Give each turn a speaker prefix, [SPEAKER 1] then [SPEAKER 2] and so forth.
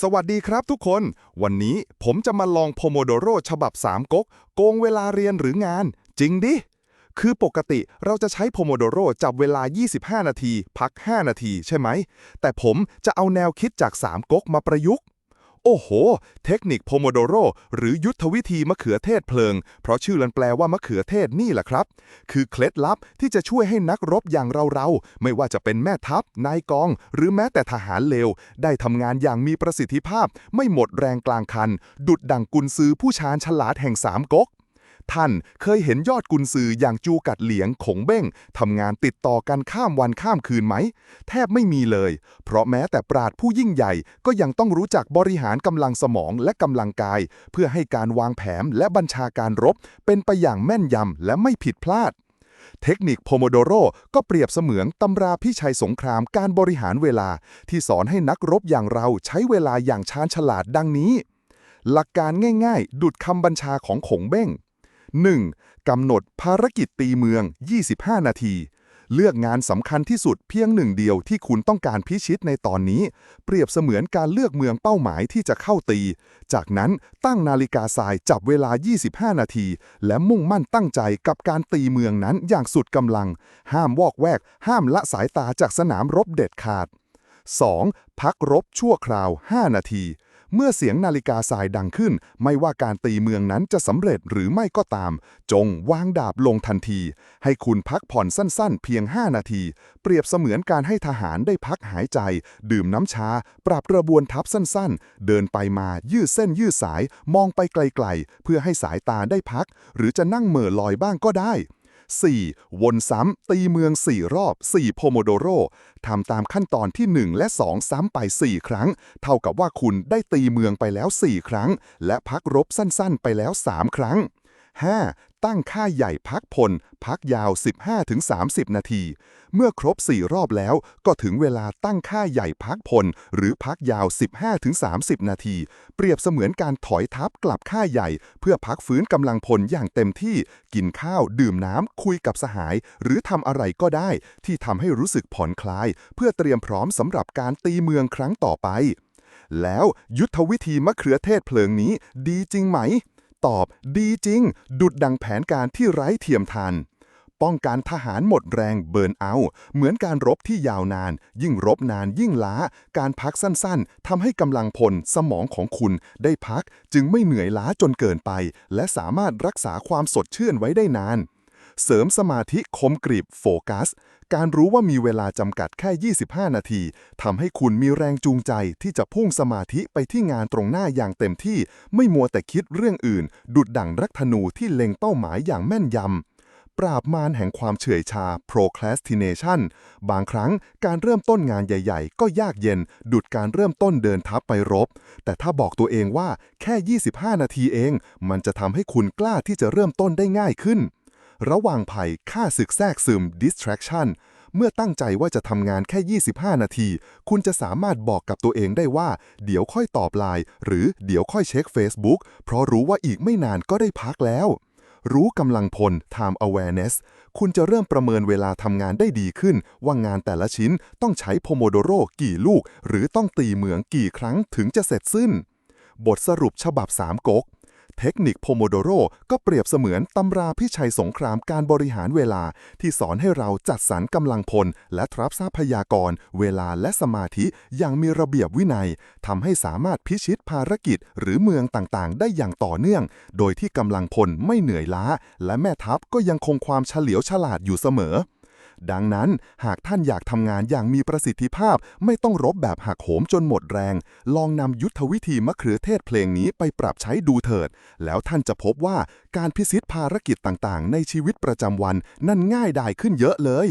[SPEAKER 1] สวัสดีครับทุกคน วันนี้ผมจะมาลองโพโมโดโรฉบับ 3ก๊กโกงเวลาเรียนหรืองาน จริงดิ คือปกติเราจะใช้โพโมโดโรจับเวลา 25 นาที พัก 5 นาที ใช่ไหม แต่ผมจะเอาแนวคิดจาก 3ก๊กมาประยุกต์ โอ้โห เทคนิคโพโมโดโรหรือยุทธวิธีมะเขือเทศเพลิง เพราะชื่อมันแปลว่ามะเขือเทศนี่แหละครับ คือเคล็ดลับที่จะช่วยให้นักรบอย่างเราๆ ไม่ว่าจะเป็นแม่ทัพ นายกอง หรือแม้แต่ทหารเลว ได้ทำงานอย่างมีประสิทธิภาพ ไม่หมดแรงกลางคัน ดุดดังกุนซือผู้ชาญฉลาดแห่งสามก๊ก ท่านเคยเห็นยอดกุนซืออย่างจูกัดเหลียงขงเบ้งทำงานติดต่อกันข้ามวันข้ามคืนไหม แทบไม่มีเลย เพราะแม้แต่ปราดผู้ยิ่งใหญ่ก็ยังต้องรู้จักบริหารกำลังสมองและกำลังกาย เพื่อให้การวางแผนและบัญชาการรบ เป็นไปอย่างแม่นยำและไม่ผิดพลาดเทคนิคโพโมโดโรก็เปรียบเสมือนตำราพิชัยสงครามการบริหารเวลา ที่สอนให้นักรบอย่างเราใช้เวลาอย่างชาญฉลาดดังนี้ หลักการง่ายๆ ดุดคำบัญชาของขงเบ้ง 1. กำหนดภารกิจตีเมือง 25 นาที เลือกงานสำคัญที่สุดเพียงหนึ่งเดียวที่คุณต้องการพิชิตในตอนนี้ เปรียบเสมือนการเลือกเมืองเป้าหมายที่จะเข้าตี จากนั้นตั้งนาฬิกาทรายจับเวลา 25 นาที และมุ่งมั่นตั้งใจกับการตีเมืองนั้นอย่างสุดกำลัง ห้ามวอกแวก ห้ามละสายตาจากสนามรบเด็ดขาด 2. พักรบชั่วคราว 5 นาที เมื่อเสียงนาฬิกาสายดังขึ้น ไม่ว่าการตีเมืองนั้นจะสำเร็จหรือไม่ก็ตาม จงวางดาบลงทันที ให้คุณพักผ่อนสั้นๆ เพียง 5 นาที เปรียบเสมือนการให้ทหารได้พักหายใจ ดื่มน้ำชา ปรับกระบวนทัพสั้นๆ เดินไปมายืดเส้นยืดสาย มองไปไกลๆ เพื่อให้สายตาได้พัก หรือจะนั่งเหม่อลอยบ้างก็ได้ 4. วนซ้ำ ตีเมือง 4 รอบ 4 โพโมโดโรทำตามขั้นตอนที่ 1 และ 2 ซ้ำไป 4 ครั้ง เท่ากับว่าคุณได้ตีเมืองไปแล้ว 4 ครั้ง และพักรบสั้นๆ ไปแล้ว 3 ครั้ง 5. ตั้งค่าใหญ่พักพล พักยาว 15-30 นาที เมื่อครบ 4 รอบแล้วก็ถึงเวลาตั้งค่าใหญ่พักพล หรือพักยาว 15-30 นาที เปรียบเสมือนการถอยทัพกลับค่าใหญ่ เพื่อพักฟื้นกำลังพลอย่างเต็มที่ กินข้าว ดื่มน้ำ คุยกับสหาย หรือทำอะไรก็ได้ ที่ทำให้รู้สึกผ่อนคลาย เพื่อเตรียมพร้อมสำหรับการตีเมืองครั้งต่อไป แล้วยุทธวิธีมะเขือเทศเพลิงนี้ดีจริงไหม ตอบดีจริง ดุดดังแผนการที่ไร้เทียมทาน ป้องกันทหารหมดแรงเบิร์นเอา เหมือนการรบที่ยาวนาน ยิ่งรบนานยิ่งล้า การพักสั้นๆทำให้กำลังพลสมองของคุณได้พักจึงไม่เหนื่อยล้าจนเกินไป และสามารถรักษาความสดชื่นไว้ได้นาน เสริมสมาธิคมกริบโฟกัส การรู้ว่ามีเวลาจำกัดแค่ 25 นาทีทำให้คุณมีแรงจูงใจที่จะพุ่งสมาธิไปที่งานตรงหน้าอย่างเต็มที่ ไม่มัวแต่คิดเรื่องอื่น ดุดดั่งรักธนูที่เล็งเป้าหมายอย่างแม่นยำปราบมารแห่งความเฉื่อยชา procrastination บางครั้งการเริ่มต้นงานใหญ่ ๆ ก็ยากเย็น ดุดการเริ่มต้นเดินทัพไปรบ แต่ถ้าบอกตัวเองว่าแค่ 25 นาทีเอง มันจะทำให้คุณกล้าที่จะเริ่มต้นได้ง่ายขึ้น ระว่างภัยฆ่าศึกแทรกซึม distraction เมื่อตั้งใจว่าจะทำงานแค่ 25 นาที คุณจะสามารถบอกกับตัวเองได้ว่า เดี๋ยวค่อยตอบไลน์หรือเดี๋ยวค่อยเช็ค Facebook เพราะรู้ว่าอีกไม่นานก็ได้พักแล้ว รู้กำลังพล time awareness คุณจะเริ่มประเมินเวลาทำงานได้ดีขึ้น ว่างานแต่ละชิ้นต้องใช้โพโมโดโรกี่ลูก หรือต้องตีเหมืองกี่ครั้งถึงจะเสร็จสิ้น บทสรุปฉบับ3ก๊ก เทคนิคโพโมโดโรก็เปรียบเสมือนตำราพิชัยสงครามการบริหารเวลา ที่สอนให้เราจัดสรรกำลังพล และทรัพย์ทรัพยากร เวลาและสมาธิอย่างมีระเบียบวินัยทำให้สามารถพิชิตภารกิจ หรือเมืองต่างๆ ได้อย่างต่อเนื่อง โดยที่กำลังพลไม่เหนื่อยล้า และแม่ทัพก็ยังคงความเฉลียวฉลาดอยู่เสมอ ดังนั้นหากท่านอยากทำงานอย่างมีประสิทธิภาพ ไม่ต้องรบแบบหักโหมจนหมดแรง ลองนำยุทธวิธีมะเขือเทศเพลงนี้ไปปรับใช้ดูเถิด แล้วท่านจะพบว่าการพิชิตภารกิจต่างๆ ในชีวิตประจำวัน นั่นง่ายดายขึ้นเยอะเลย